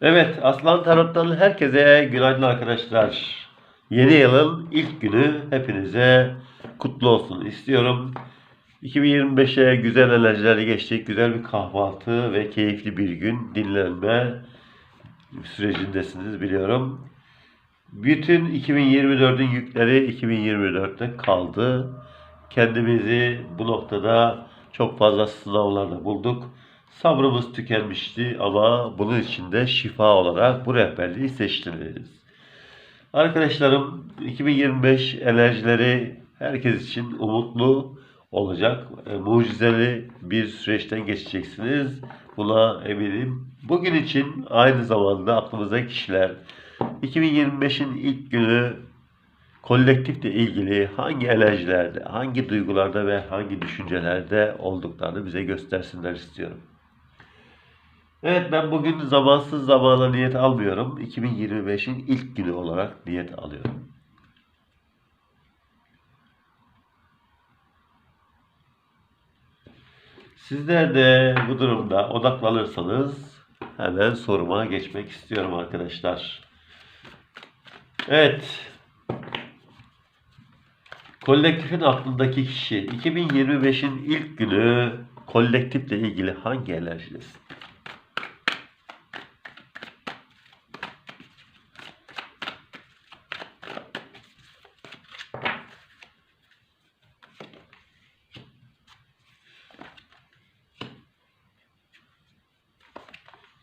Evet, Aslan Tarot'tan herkese günaydın arkadaşlar. Yeni yılın ilk günü hepinize kutlu olsun istiyorum. 2025'e güzel enerjilerle geçtik. Güzel bir kahvaltı ve keyifli bir gün dinlenme sürecindesiniz biliyorum. Bütün 2024'ün yükleri 2024'te kaldı. Kendimizi bu noktada çok fazla sınavlarda bulduk. Sabrımız tükenmişti ama bunun için de şifa olarak bu rehberliği seçtiniz. Arkadaşlarım 2025 enerjileri herkes için umutlu olacak. E, mucizeli bir süreçten geçeceksiniz. Buna eminim. Bugün için aynı zamanda aklımıza kişiler 2025'in ilk günü kolektifle ilgili hangi enerjilerde, hangi duygularda ve hangi düşüncelerde olduklarını bize göstersinler istiyorum. Evet ben bugün zamansız zamana niyet almıyorum. 2025'in ilk günü olarak niyet alıyorum. Sizler de bu durumda odaklanırsanız hemen soruma geçmek istiyorum arkadaşlar. Evet. Kolektifin aklındaki kişi 2025'in ilk günü kolektifle ilgili hangi enerjidesin?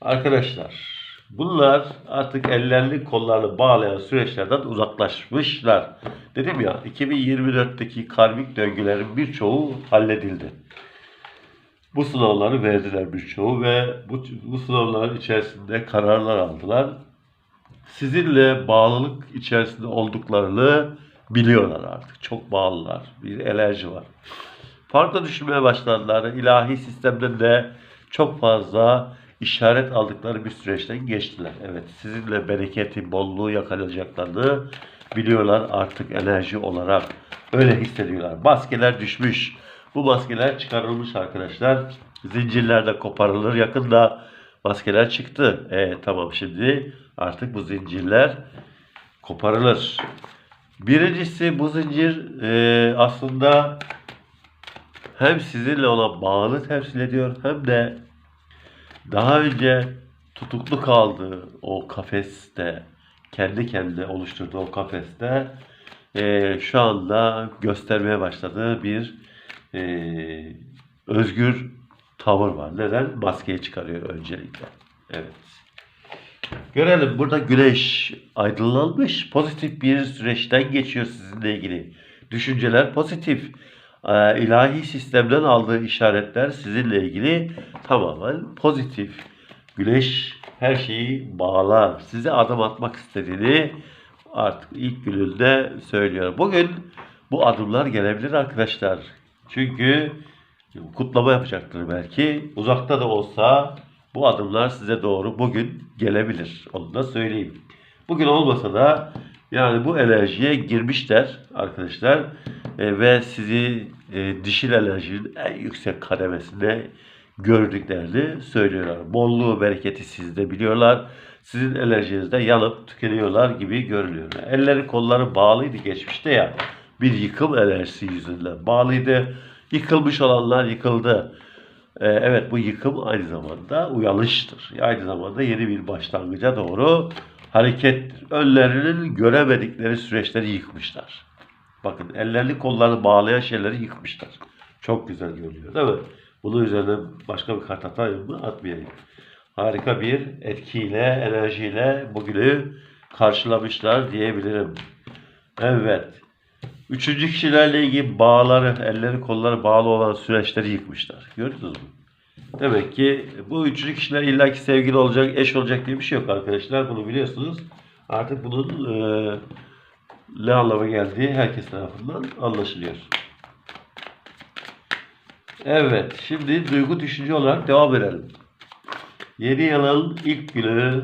Arkadaşlar bunlar artık ellerini kollarını bağlayan süreçlerden uzaklaşmışlar. Dedim ya 2024'teki karmik döngülerin birçoğu halledildi. Bu sınavları verdiler birçoğu ve bu, bu sınavların içerisinde kararlar aldılar. Sizinle bağlılık içerisinde olduklarını biliyorlar artık. Çok bağlılar. Bir enerji var. Farklı düşünmeye başladılar. İlahi sistemden de çok fazla işaret aldıkları bir süreçten geçtiler. Evet sizinle bereketi, bolluğu yakalayacaklarını biliyorlar artık enerji olarak. Öyle hissediyorlar. Maskeler düşmüş. Bu maskeler çıkarılmış arkadaşlar. Zincirler de koparılır. Yakında maskeler çıktı. E, tamam şimdi artık bu zincirler koparılır. Birincisi bu zincir e, aslında hem sizinle olan bağını temsil ediyor hem de daha önce tutuklu kaldığı o kafeste, kendi kendine oluşturduğu o kafeste e, şu anda göstermeye başladığı bir e, özgür tavır var. Neden? Maskeyi çıkarıyor öncelikle. Evet. Görelim burada güneş aydınlanmış, pozitif bir süreçten geçiyor sizinle ilgili. Düşünceler pozitif. Ee, ilahi sistemden aldığı işaretler sizinle ilgili tamamen pozitif. Güneş her şeyi bağlar. Size adım atmak istediğini artık ilk gününde söylüyor. Bugün bu adımlar gelebilir arkadaşlar. Çünkü kutlama yapacaktır belki. Uzakta da olsa bu adımlar size doğru bugün gelebilir. Onu da söyleyeyim. Bugün olmasa da yani bu enerjiye girmişler arkadaşlar E, ve sizi e, dişil enerjinin en yüksek kademesinde gördüklerini söylüyorlar. Bolluğu, bereketi sizde biliyorlar. Sizin enerjinizde yanıp tükeniyorlar gibi görünüyor. Elleri kolları bağlıydı geçmişte ya. Bir yıkım enerjisi yüzünden bağlıydı. Yıkılmış olanlar yıkıldı. Ee, evet bu yıkım aynı zamanda uyanıştır. Aynı zamanda yeni bir başlangıca doğru harekettir. Önlerinin göremedikleri süreçleri yıkmışlar. Bakın ellerini kollarını bağlayan şeyleri yıkmışlar. Çok güzel görünüyor değil mi? Bunun üzerine başka bir kart atayım mı? Atmayayım. Harika bir etkiyle, enerjiyle bugünü karşılamışlar diyebilirim. Evet. Üçüncü kişilerle ilgili bağları, elleri kolları bağlı olan süreçleri yıkmışlar. Gördünüz mü? Demek ki bu üçüncü kişiler illaki sevgili olacak, eş olacak diye bir şey yok arkadaşlar. Bunu biliyorsunuz. Artık bunun e, ne anlama geldiği herkes tarafından anlaşılıyor. Evet, şimdi duygu düşünce olarak devam edelim. Yeni yılın ilk günü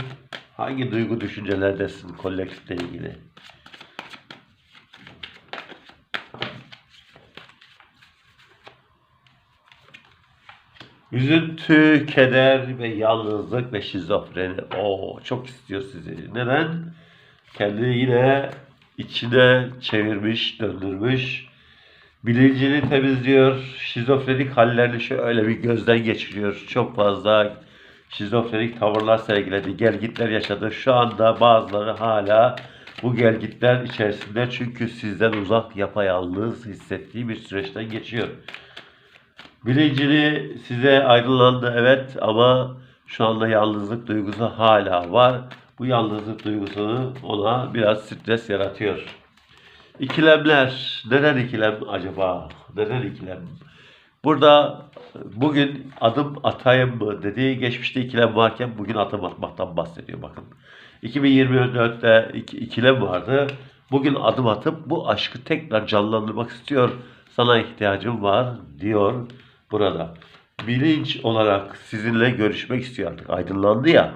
hangi duygu düşüncelerdesin kolektifle ilgili? Üzüntü, keder ve yalnızlık ve şizofreni. Oo, çok istiyor sizi. Neden? Kendini yine içine çevirmiş, döndürmüş. Bilincini temizliyor. Şizofrenik hallerini şöyle bir gözden geçiriyor. Çok fazla şizofrenik tavırlar sergiledi. Gelgitler yaşadı. Şu anda bazıları hala bu gelgitler içerisinde çünkü sizden uzak yapayalnız hissettiği bir süreçten geçiyor. Bilincini size aydınlandı evet ama şu anda yalnızlık duygusu hala var. Bu yalnızlık duygusunu ona biraz stres yaratıyor. İkilemler. Neden ikilem acaba? Neden ikilem? Burada bugün adım atayım mı dediği geçmişte ikilem varken bugün adım atmaktan bahsediyor bakın. 2024'te iki, ikilem vardı. Bugün adım atıp bu aşkı tekrar canlandırmak istiyor. Sana ihtiyacım var diyor burada. Bilinç olarak sizinle görüşmek istiyor artık. Aydınlandı ya.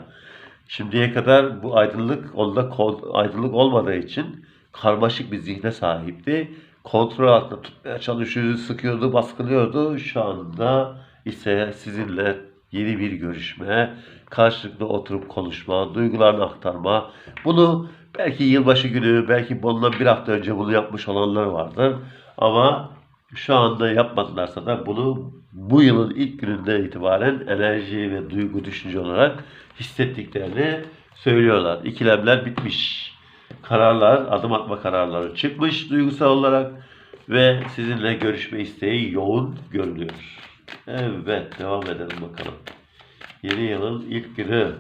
Şimdiye kadar bu aydınlık onda aydınlık olmadığı için karmaşık bir zihne sahipti. Kontrol altında tutmaya çalışıyordu, sıkıyordu, baskılıyordu. Şu anda ise sizinle yeni bir görüşme, karşılıklı oturup konuşma, duygularını aktarma. Bunu belki yılbaşı günü, belki bundan bir hafta önce bunu yapmış olanlar vardır. Ama şu anda yapmadılarsa da bunu bu yılın ilk gününden itibaren enerji ve duygu düşünce olarak hissettiklerini söylüyorlar. İkilemler bitmiş. Kararlar, adım atma kararları çıkmış duygusal olarak ve sizinle görüşme isteği yoğun görünüyor. Evet, devam edelim bakalım. Yeni yılın ilk günü.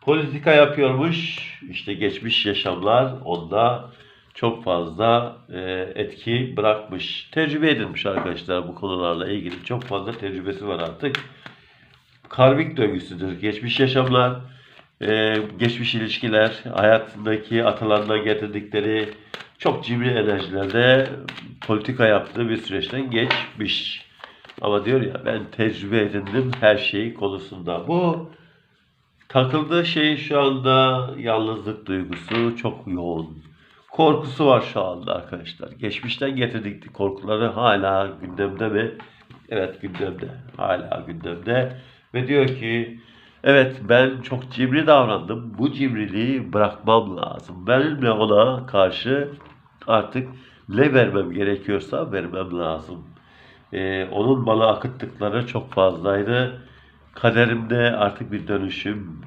Politika yapıyormuş. İşte geçmiş yaşamlar onda çok fazla e, etki bırakmış. Tecrübe edilmiş arkadaşlar bu konularla ilgili. Çok fazla tecrübesi var artık. Karmik döngüsüdür. Geçmiş yaşamlar, e, geçmiş ilişkiler, hayatındaki atalarından getirdikleri çok cimri enerjilerde politika yaptığı bir süreçten geçmiş. Ama diyor ya ben tecrübe edindim her şey konusunda. Bu takıldığı şey şu anda yalnızlık duygusu çok yoğun. Korkusu var şu anda arkadaşlar. Geçmişten getirdik korkuları hala gündemde mi? Evet gündemde. Hala gündemde. Ve diyor ki evet ben çok cimri davrandım. Bu cimriliği bırakmam lazım. Benimle ona karşı artık ne vermem gerekiyorsa vermem lazım. Ee, onun bana akıttıkları çok fazlaydı. Kaderimde artık bir dönüşüm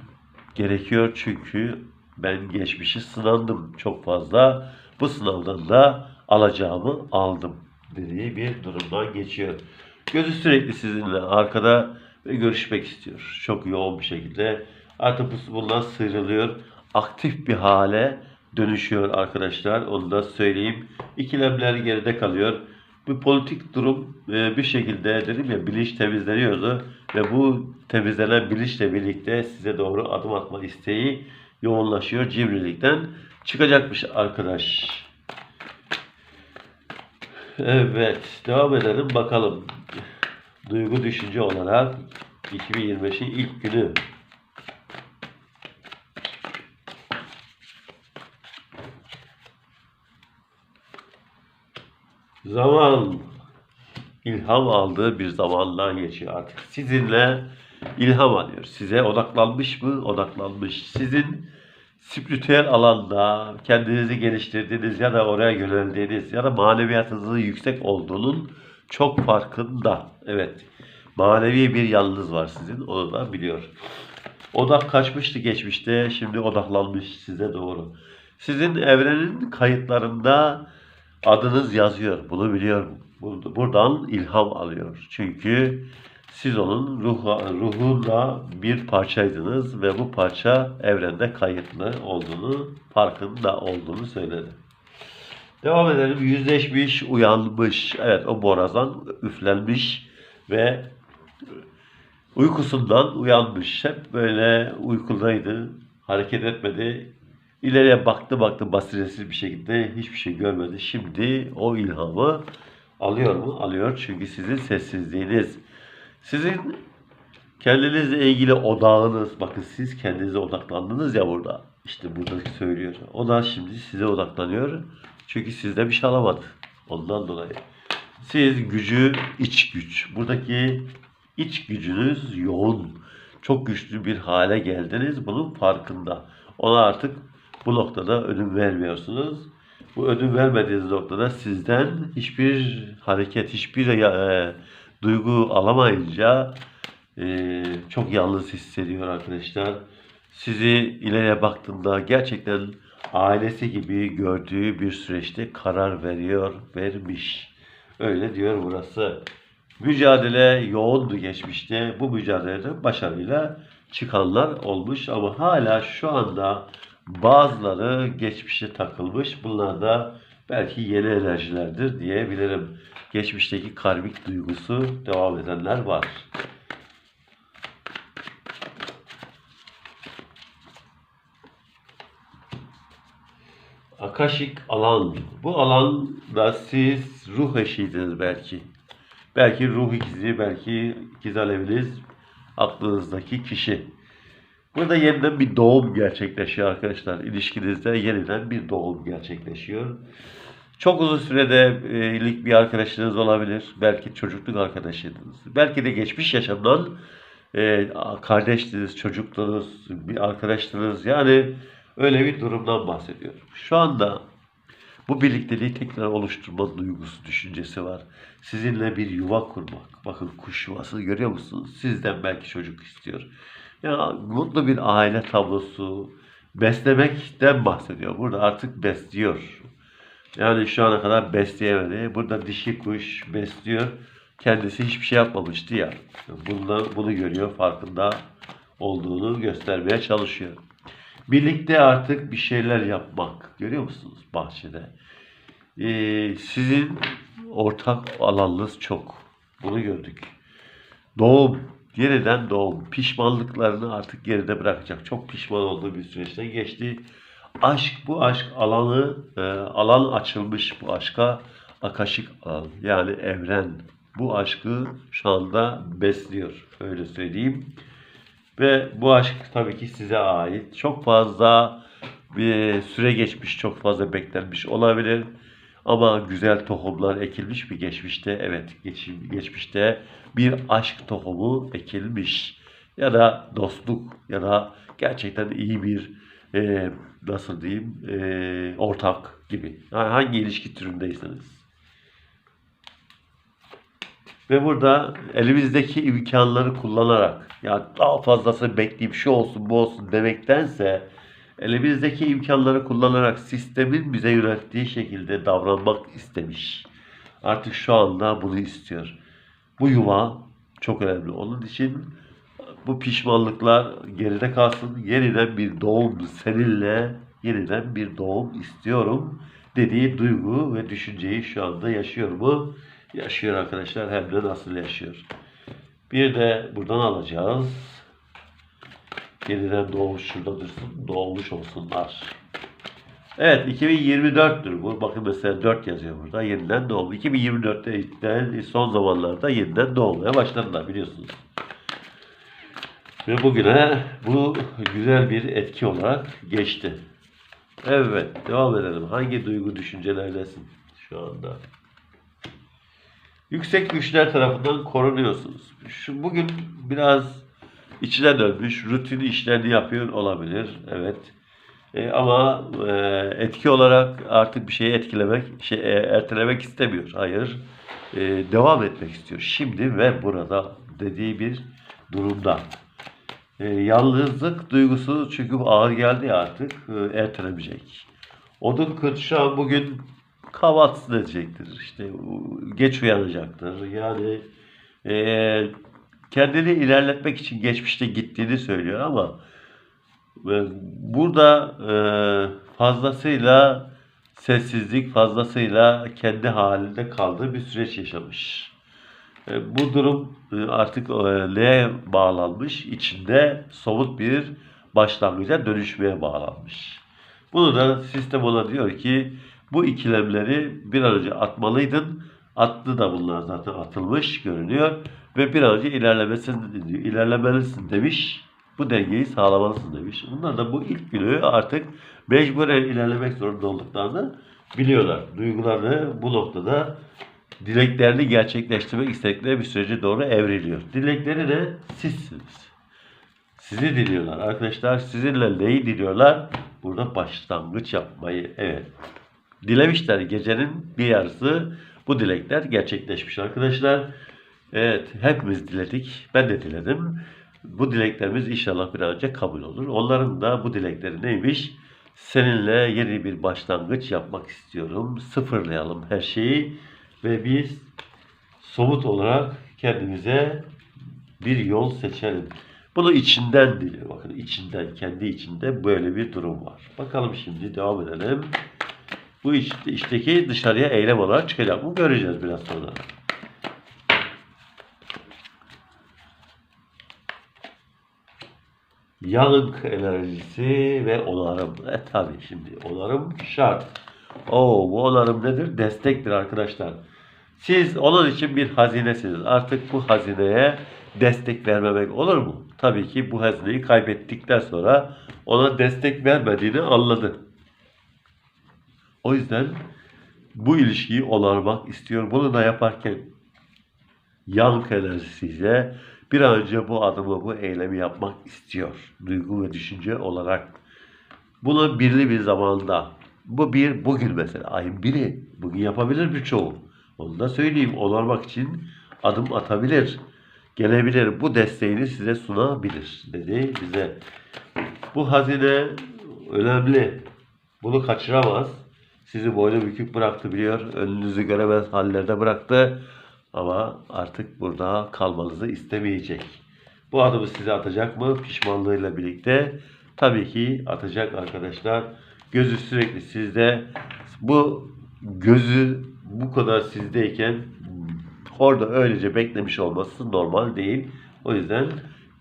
gerekiyor çünkü ben geçmişi sınandım çok fazla. Bu sınavdan da alacağımı aldım dediği bir durumdan geçiyor. Gözü sürekli sizinle arkada ve görüşmek istiyor. Çok yoğun bir şekilde. Artık bu- bundan sıyrılıyor. Aktif bir hale dönüşüyor arkadaşlar. Onu da söyleyeyim. İkilemler geride kalıyor. Bu politik durum e, bir şekilde dedim ya bilinç temizleniyordu ve bu temizlenen bilinçle birlikte size doğru adım atma isteği yoğunlaşıyor. Cimrilikten çıkacakmış arkadaş. Evet, devam edelim bakalım. Duygu düşünce olarak 2025'in ilk günü. Zaman ilham aldığı bir zamandan geçiyor artık. Sizinle ilham alıyor. Size odaklanmış mı? Odaklanmış. Sizin spiritüel alanda kendinizi geliştirdiğiniz ya da oraya yöneldiğiniz ya da maneviyatınızın yüksek olduğunun çok farkında. Evet. Manevi bir yalnız var sizin. Onu da biliyor. Odak kaçmıştı geçmişte. Şimdi odaklanmış size doğru. Sizin evrenin kayıtlarında adınız yazıyor. Bunu biliyorum. Bur- Buradan ilham alıyor. Çünkü siz onun ruhu, ruhunda bir parçaydınız ve bu parça evrende kayıtlı olduğunu, farkında olduğunu söyledi. Devam edelim. Yüzleşmiş, uyanmış. Evet o borazan üflenmiş ve uykusundan uyanmış. Hep böyle uykudaydı. Hareket etmedi. İleriye baktı baktı basiretsiz bir şekilde hiçbir şey görmedi. Şimdi o ilhamı alıyor mu? Alıyor. Çünkü sizin sessizliğiniz, sizin kendinizle ilgili odağınız, bakın siz kendinize odaklandınız ya burada. İşte burada söylüyor. O da şimdi size odaklanıyor. Çünkü sizde bir şey alamadı. Ondan dolayı. Siz gücü iç güç. Buradaki iç gücünüz yoğun. Çok güçlü bir hale geldiniz. Bunun farkında. Ona artık bu noktada ödün vermiyorsunuz. Bu ödün vermediğiniz noktada sizden hiçbir hareket, hiçbir e, duygu alamayınca e, çok yalnız hissediyor arkadaşlar. Sizi ileriye baktığında gerçekten ailesi gibi gördüğü bir süreçte karar veriyor, vermiş. Öyle diyor burası. Mücadele yoğundu geçmişte. Bu mücadelede başarıyla çıkanlar olmuş ama hala şu anda bazıları geçmişe takılmış. Bunlar da belki yeni enerjilerdir diyebilirim. Geçmişteki karmik duygusu devam edenler var. Akaşik alan. Bu alanda siz ruh eşiydiniz belki. Belki ruh ikizi, belki ikiz aleviniz aklınızdaki kişi. Burada yeniden bir doğum gerçekleşiyor arkadaşlar. İlişkinizde yeniden bir doğum gerçekleşiyor. Çok uzun sürede e, bir arkadaşınız olabilir. Belki çocukluk arkadaşınız. Belki de geçmiş yaşamdan e, kardeştiniz, çocuktunuz, bir arkadaştınız. Yani öyle bir durumdan bahsediyorum. Şu anda bu birlikteliği tekrar oluşturma duygusu, düşüncesi var. Sizinle bir yuva kurmak. Bakın kuş yuvasını görüyor musunuz? Sizden belki çocuk istiyor. Ya mutlu bir aile tablosu, beslemekten bahsediyor. Burada artık besliyor. Yani şu ana kadar besleyemedi. Burada dişi kuş besliyor. Kendisi hiçbir şey yapmamıştı ya. Bunu, bunu görüyor, farkında olduğunu göstermeye çalışıyor. Birlikte artık bir şeyler yapmak. Görüyor musunuz bahçede? Ee, sizin ortak alanınız çok. Bunu gördük. Doğum, yeniden doğum. Pişmanlıklarını artık geride bırakacak. Çok pişman olduğu bir süreçten geçti. Aşk, bu aşk alanı, e, alan açılmış bu aşka. Akaşik alan, yani evren. Bu aşkı şu anda besliyor. Öyle söyleyeyim. Ve bu aşk tabii ki size ait. Çok fazla bir süre geçmiş, çok fazla beklenmiş olabilir. Ama güzel tohumlar ekilmiş bir geçmişte. Evet, geç, geçmişte bir aşk tohumu ekilmiş. Ya da dostluk ya da gerçekten iyi bir e, nasıl diyeyim e, ortak gibi. Yani hangi ilişki türündeyseniz. Ve burada elimizdeki imkanları kullanarak ya daha fazlası bekleyip şu olsun bu olsun demektense elimizdeki imkanları kullanarak sistemin bize yönelttiği şekilde davranmak istemiş. Artık şu anda bunu istiyor. Bu yuva çok önemli. Onun için bu pişmanlıklar geride kalsın. Yeniden bir doğum seninle yeniden bir doğum istiyorum dediği duygu ve düşünceyi şu anda yaşıyor mu? Yaşıyor arkadaşlar. Hem de nasıl yaşıyor. Bir de buradan alacağız. Yeniden doğmuş şurada dursun. Doğmuş olsunlar. Evet 2024'tür bu. Bakın mesela 4 yazıyor burada. Yeniden doğum. 2024'te son zamanlarda yeniden doğmaya başladılar biliyorsunuz. Ve bugüne bu güzel bir etki olarak geçti. Evet devam edelim. Hangi duygu düşüncelerdesin şu anda? Yüksek güçler tarafından korunuyorsunuz. Şu bugün biraz içine dönmüş, rutin işlerini yapıyor olabilir. Evet. E, ama e, etki olarak artık bir şeyi etkilemek, şey, e, ertelemek istemiyor. Hayır. E, devam etmek istiyor. Şimdi ve burada dediği bir durumda. E, yalnızlık duygusu çünkü ağır geldi artık e, ertelemeyecek. Odun şu an bugün kahvaltısını edecektir. İşte geç uyanacaktır. Yani e, kendini ilerletmek için geçmişte gittiğini söylüyor ama e, burada e, fazlasıyla sessizlik, fazlasıyla kendi halinde kaldığı bir süreç yaşamış. E, bu durum e, artık e, L'ye bağlanmış, içinde somut bir başlangıca dönüşmeye bağlanmış. Bunu da sistem ona diyor ki bu ikilemleri bir an önce atmalıydın. Attı da bunlar zaten atılmış görünüyor. Ve bir an önce ilerlemesin, ilerlemelisin demiş. Bu dengeyi sağlamalısın demiş. Bunlar da bu ilk günü artık mecburen ilerlemek zorunda olduklarını biliyorlar. Duygularını bu noktada dileklerini gerçekleştirmek istedikleri bir sürece doğru evriliyor. Dilekleri de sizsiniz. Sizi diliyorlar arkadaşlar. Sizinle neyi diliyorlar? Burada başlangıç yapmayı. Evet. Dilemişler gecenin bir yarısı bu dilekler gerçekleşmiş arkadaşlar. Evet hepimiz diledik. Ben de diledim. Bu dileklerimiz inşallah bir an önce kabul olur. Onların da bu dilekleri neymiş? Seninle yeni bir başlangıç yapmak istiyorum. Sıfırlayalım her şeyi ve biz somut olarak kendimize bir yol seçelim. Bunu içinden diliyor. Bakın içinden, kendi içinde böyle bir durum var. Bakalım şimdi devam edelim. Bu işte, işteki dışarıya eylem olarak çıkacak mı göreceğiz biraz sonra. Yanık enerjisi ve onarım. E tabi şimdi onarım şart. Oo, bu onarım nedir? Destektir arkadaşlar. Siz onun için bir hazinesiniz. Artık bu hazineye destek vermemek olur mu? Tabii ki bu hazineyi kaybettikten sonra ona destek vermediğini anladı. O yüzden bu ilişkiyi onarmak istiyor. Bunu da yaparken yank enerjisiyle bir an önce bu adımı, bu eylemi yapmak istiyor. Duygu ve düşünce olarak. Bunu birli bir zamanda, bu bir bugün mesela, ayın biri. Bugün yapabilir birçoğu. Onu da söyleyeyim, onarmak için adım atabilir. Gelebilir, bu desteğini size sunabilir dedi bize. Bu hazine önemli. Bunu kaçıramaz. Sizi boynu bükük bıraktı biliyor. Önünüzü göremez hallerde bıraktı. Ama artık burada kalmanızı istemeyecek. Bu adımı size atacak mı? Pişmanlığıyla birlikte. Tabii ki atacak arkadaşlar. Gözü sürekli sizde. Bu gözü bu kadar sizdeyken orada öylece beklemiş olması normal değil. O yüzden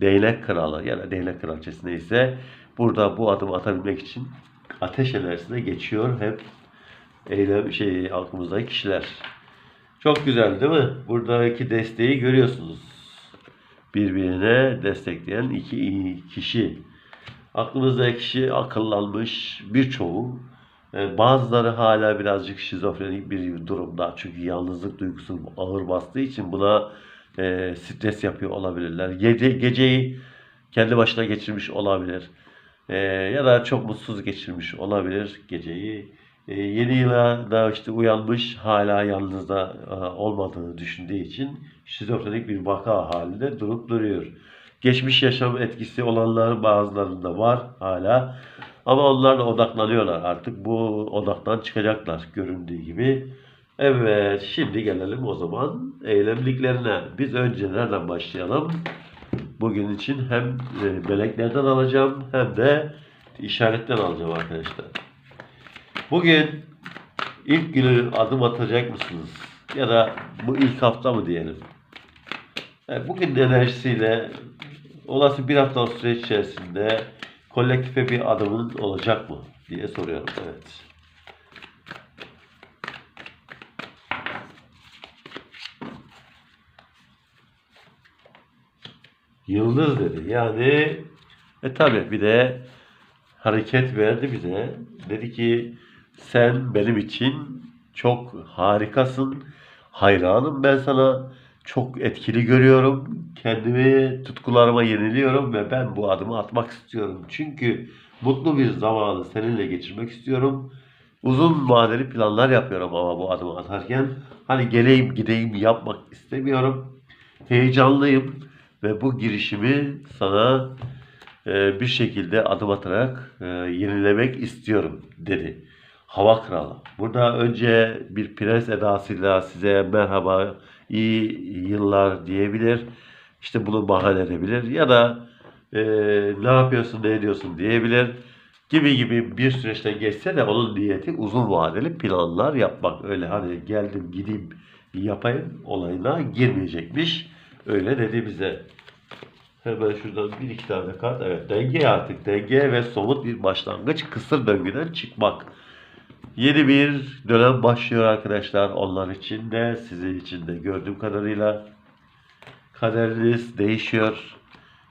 değnek kralı ya da değnek kraliçesi neyse burada bu adımı atabilmek için ateş enerjisine geçiyor hep eylem şey aklımızdaki kişiler. Çok güzel değil mi? Buradaki desteği görüyorsunuz. Birbirine destekleyen iki kişi. Aklımızdaki kişi akıllanmış birçoğu. E, Bazıları hala birazcık şizofrenik bir durumda. Çünkü yalnızlık duygusu ağır bastığı için buna e, stres yapıyor olabilirler. Gece, geceyi kendi başına geçirmiş olabilir. E, ya da çok mutsuz geçirmiş olabilir geceyi. E, yeni yıla da işte uyanmış hala yalnız da e, olmadığını düşündüğü için şizofrenik bir vaka halinde durup duruyor. Geçmiş yaşam etkisi olanlar bazılarında var hala. Ama onlar da odaklanıyorlar artık. Bu odaktan çıkacaklar göründüğü gibi. Evet şimdi gelelim o zaman eylemliklerine. Biz önce nereden başlayalım? Bugün için hem e, meleklerden alacağım hem de işaretten alacağım arkadaşlar. Bugün ilk günü adım atacak mısınız? Ya da bu ilk hafta mı diyelim? Yani bugün enerjisiyle olası bir hafta süreç içerisinde kolektife bir adımın olacak mı diye soruyorum. Evet. Yıldız dedi. Yani e tabi bir de hareket verdi bize. Dedi ki sen benim için çok harikasın. Hayranım ben sana. Çok etkili görüyorum. Kendimi tutkularıma yeniliyorum ve ben bu adımı atmak istiyorum. Çünkü mutlu bir zamanı seninle geçirmek istiyorum. Uzun vadeli planlar yapıyorum ama bu adımı atarken hani geleyim gideyim yapmak istemiyorum. Heyecanlıyım ve bu girişimi sana e, bir şekilde adım atarak e, yenilemek istiyorum dedi. Hava kralı. Burada önce bir prens edasıyla size merhaba, iyi yıllar diyebilir. İşte bunu bahane edebilir. Ya da e, ne yapıyorsun, ne ediyorsun diyebilir. Gibi gibi bir süreçten geçse de onun niyeti uzun vadeli planlar yapmak. Öyle hani geldim gideyim yapayım olayına girmeyecekmiş. Öyle dedi bize. Hemen şuradan bir iki tane kart. Evet denge artık. Denge ve somut bir başlangıç. Kısır döngüden çıkmak. Yeni bir dönem başlıyor arkadaşlar. Onlar için de sizin için de gördüğüm kadarıyla kaderiniz değişiyor.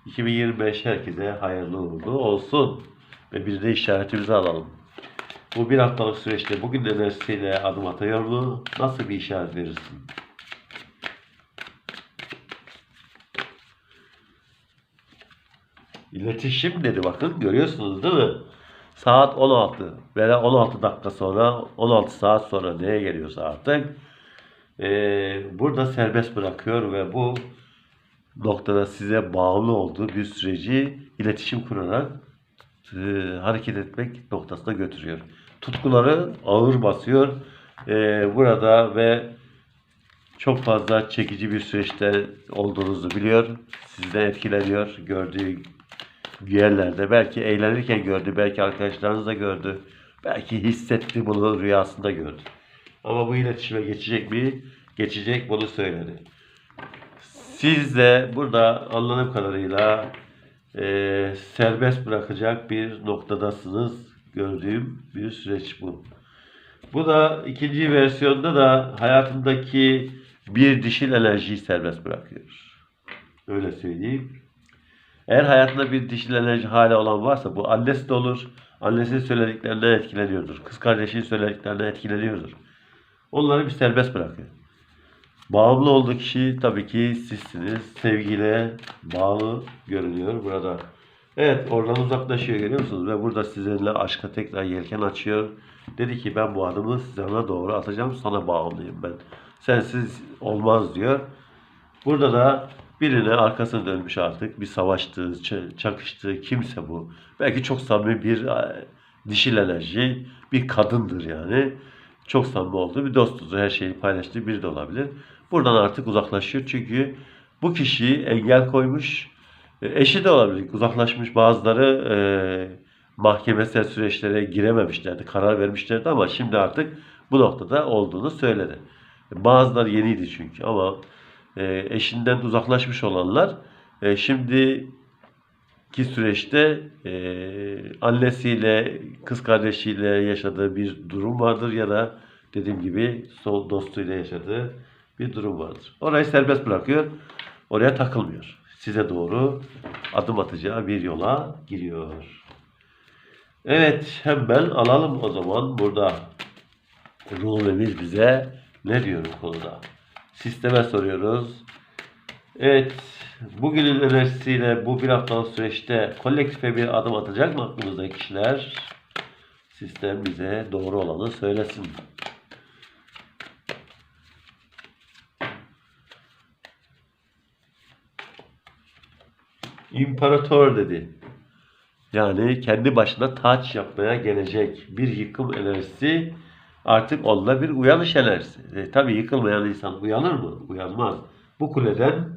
2025 herkese hayırlı uğurlu olsun. Ve bir de işaretimizi alalım. Bu bir haftalık süreçte bugün enerjisiyle adım atıyor mu? Nasıl bir işaret verirsin? İletişim dedi bakın görüyorsunuz değil mi? Saat 16 veya 16 dakika sonra 16 saat sonra neye geliyorsa artık eee, burada serbest bırakıyor ve bu noktada size bağlı olduğu bir süreci iletişim kurarak e, hareket etmek noktasına götürüyor. Tutkuları ağır basıyor e, burada ve çok fazla çekici bir süreçte olduğunuzu biliyor. Sizden etkileniyor. Gördüğü yerlerde belki eğlenirken gördü, belki arkadaşlarınız da gördü. Belki hissetti bunu rüyasında gördü. Ama bu iletişime geçecek mi? Geçecek bunu söyledi. Siz de burada anladığım kadarıyla e, serbest bırakacak bir noktadasınız. Gördüğüm bir süreç bu. Bu da ikinci versiyonda da hayatındaki bir dişil enerjiyi serbest bırakıyor. Öyle söyleyeyim. Eğer hayatında bir dişil enerji hala olan varsa bu annesi de olur. Annesinin söylediklerinden etkileniyordur. Kız kardeşinin söylediklerinden etkileniyordur. Onları bir serbest bırakıyor. Bağımlı olduğu kişi tabii ki sizsiniz. Sevgiyle bağlı görünüyor burada. Evet oradan uzaklaşıyor görüyor musunuz? Ve burada sizinle aşka tekrar yelken açıyor. Dedi ki ben bu adımı sana doğru atacağım. Sana bağımlıyım ben. Sensiz olmaz diyor. Burada da birine arkasını dönmüş artık. Bir savaştığı, ç- çakıştığı kimse bu. Belki çok samimi bir e, dişil enerji, bir kadındır yani. Çok samimi olduğu bir dostudur. Her şeyi paylaştığı biri de olabilir. Buradan artık uzaklaşıyor. Çünkü bu kişi engel koymuş. E, Eşi de olabilir. Uzaklaşmış bazıları e, mahkemesel süreçlere girememişlerdi. Karar vermişlerdi ama şimdi artık bu noktada olduğunu söyledi. Bazıları yeniydi çünkü ama e, eşinden uzaklaşmış olanlar e, şimdiki süreçte e, annesiyle, kız kardeşiyle yaşadığı bir durum vardır ya da dediğim gibi sol dostuyla yaşadığı bir durum vardır. Orayı serbest bırakıyor. Oraya takılmıyor. Size doğru adım atacağı bir yola giriyor. Evet, hemen alalım o zaman burada. Ruhumemiz bize ne diyor bu konuda? Sisteme soruyoruz. Evet, bugünün enerjisiyle bu bir haftalık süreçte kolektife bir adım atacak mı aklımızdaki kişiler? Sistem bize doğru olanı söylesin. İmparator dedi. Yani kendi başına taç yapmaya gelecek bir yıkım enerjisi artık onunla bir uyanış enerjisi. E, tabii yıkılmayan insan uyanır mı? Uyanmaz. Bu kuleden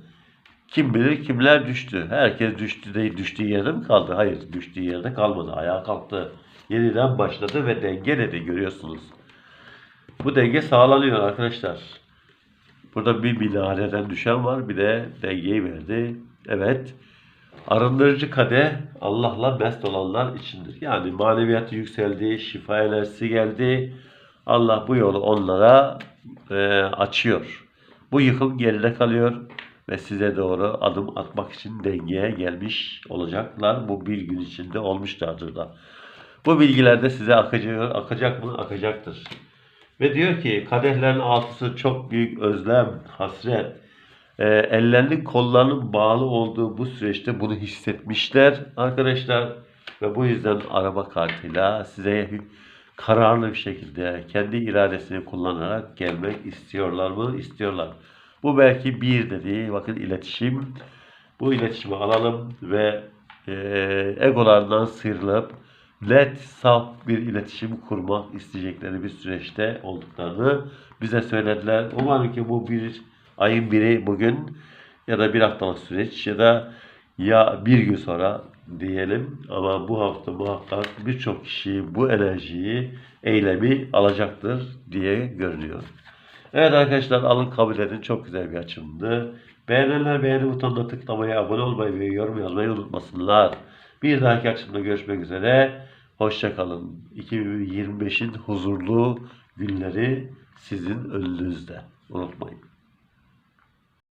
kim bilir kimler düştü. Herkes düştü değil, düştüğü yerde mi kaldı? Hayır, düştüğü yerde kalmadı. Ayağa kalktı. Yeniden başladı ve dengeledi görüyorsunuz. Bu denge sağlanıyor arkadaşlar. Burada bir minareden düşen var. Bir de dengeyi verdi. Evet. Arındırıcı kadeh Allah'la mest olanlar içindir. Yani maneviyatı yükseldi, şifa enerjisi geldi. Allah bu yolu onlara e, açıyor. Bu yıkım geride kalıyor ve size doğru adım atmak için dengeye gelmiş olacaklar. Bu bir gün içinde olmuşlardır da. Bu bilgiler de size akacak, akacak mı? Akacaktır. Ve diyor ki kadehlerin altısı çok büyük özlem, hasret. E, ellerinin kollarının bağlı olduğu bu süreçte bunu hissetmişler arkadaşlar. Ve bu yüzden araba kartıyla size kararlı bir şekilde kendi iradesini kullanarak gelmek istiyorlar mı? İstiyorlar. Bu belki bir dediği bakın iletişim. Bu iletişimi alalım ve e, egolardan sıyrılıp net, saf bir iletişim kurmak isteyecekleri bir süreçte olduklarını bize söylediler. Umarım ki bu bir ayın biri bugün ya da bir haftalık süreç ya da ya bir gün sonra diyelim ama bu hafta muhakkak birçok kişi bu enerjiyi, eylemi alacaktır diye görünüyor. Evet arkadaşlar alın kabul edin. Çok güzel bir açımdı. Beğenenler beğeni butonuna tıklamayı, abone olmayı ve yorum yazmayı unutmasınlar. Bir dahaki açımda görüşmek üzere. Hoşçakalın. 2025'in huzurlu günleri sizin önünüzde. Unutmayın.